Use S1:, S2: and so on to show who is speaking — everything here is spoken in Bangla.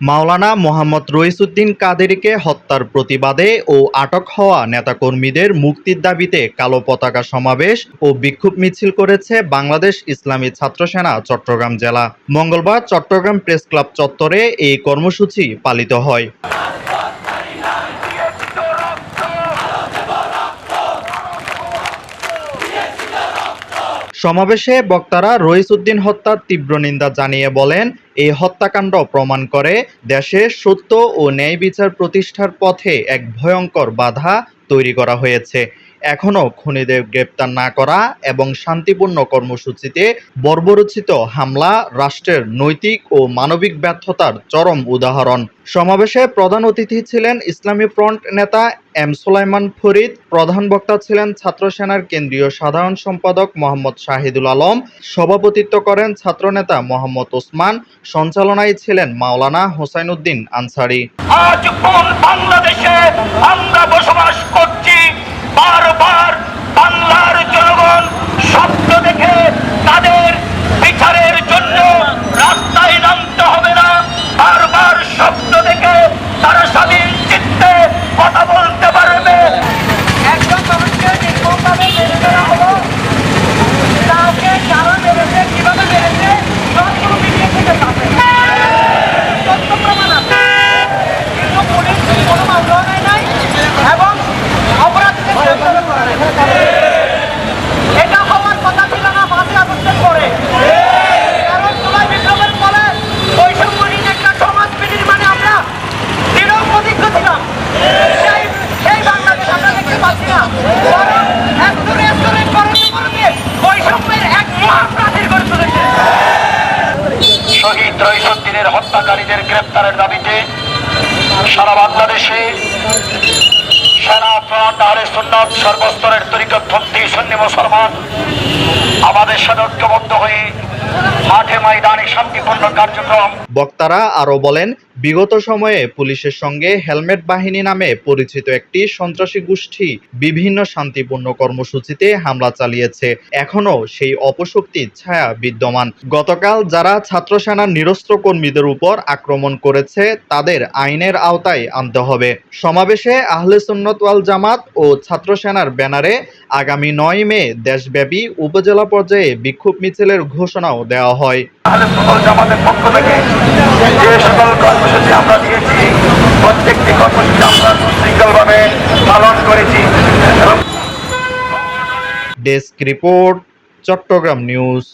S1: মাওলানা মোহাম্মদ রইসুদ্দিন কাদেরীকে হত্যার প্রতিবাদে ও আটক হওয়া নেতাকর্মীদের মুক্তির দাবিতে কালো পতাকা সমাবেশ ও বিক্ষোভ মিছিল করেছে বাংলাদেশ ইসলামী ছাত্রসেনা চট্টগ্রাম জেলা। মঙ্গলবার চট্টগ্রাম প্রেস ক্লাব চত্বরে এই কর্মসূচি পালিত হয়। সমাবেশে বক্তারা রইস উদ্দিন হত্যার তীব্র নিন্দা জানিয়ে বলেন, এই হত্যাকাণ্ড প্রমাণ করে দেশে সত্য ও ন্যায় বিচার প্রতিষ্ঠার পথে এক ভয়ঙ্কর বাধা তৈরি করা হয়েছে। এখনও খুনিদের গ্রেপ্তার না করা এবং শান্তিপূর্ণ কর্মসূচিতে বর্বরচিত হামলা, রাষ্ট্রের নৈতিক ও মানবিক ব্যর্থতার চরম উদাহরণ। সমাবেশে প্রধান অতিথি ছিলেন ইসলামী ফ্রন্ট নেতা এম সুলাইমান ফরিদ, প্রধান বক্তা ছিলেন ছাত্র সেনার কেন্দ্রীয় সাধারণ সম্পাদক মোহাম্মদ শাহিদুল আলম, সভাপতিত্ব করেন ছাত্রনেতা মোহাম্মদ ওসমান, সঞ্চালনায় ছিলেন মাওলানা হোসাইন উদ্দিন আনসারি।
S2: আজ কোন বাংলাদেশে আমরা শহীদ রইসুদ্দিনের হত্যাকারীদের গ্রেপ্তারের দাবিতে সারা বাংলাদেশে সেনা ফ্রন্ট আহলে সুন্নত সর্বস্তরের তরিকতপন্থী সুন্নি মুসলমান আমাদের সাথে ঐক্যবদ্ধ হয়ে
S1: বক্তারা আরও বলেন, বিগত সময়ে পুলিশের সঙ্গে হেলমেট বাহিনী নামে পরিচিত একটি সন্ত্রাসী গোষ্ঠী বিভিন্ন শান্তিপূর্ণ কর্মসূচিতে হামলা চালিয়েছে। এখনও সেই অপশক্তির ছায়া বিদ্যমান। গতকাল যারা ছাত্র সেনার নিরস্ত্র কর্মীদের উপর আক্রমণ করেছে, তাদের আইনের আওতায় আনতে হবে। সমাবেশে আহলে সুন্নত ওয়াল জামাত ও ছাত্র সেনার ব্যানারে আগামী নয় মে দেশব্যাপী উপজেলা পর্যায়ে বিক্ষোভ মিছিলের ঘোষণাও দেওয়া হয়।
S2: আহলে পক্ষ থেকে যে সকল কর্মসূচি আমরা দিয়েছি প্রত্যেকটি কর্মসূচি আমরা সুশৃঙ্খলভাবে পালন করেছি।
S1: Desk report Chittagong news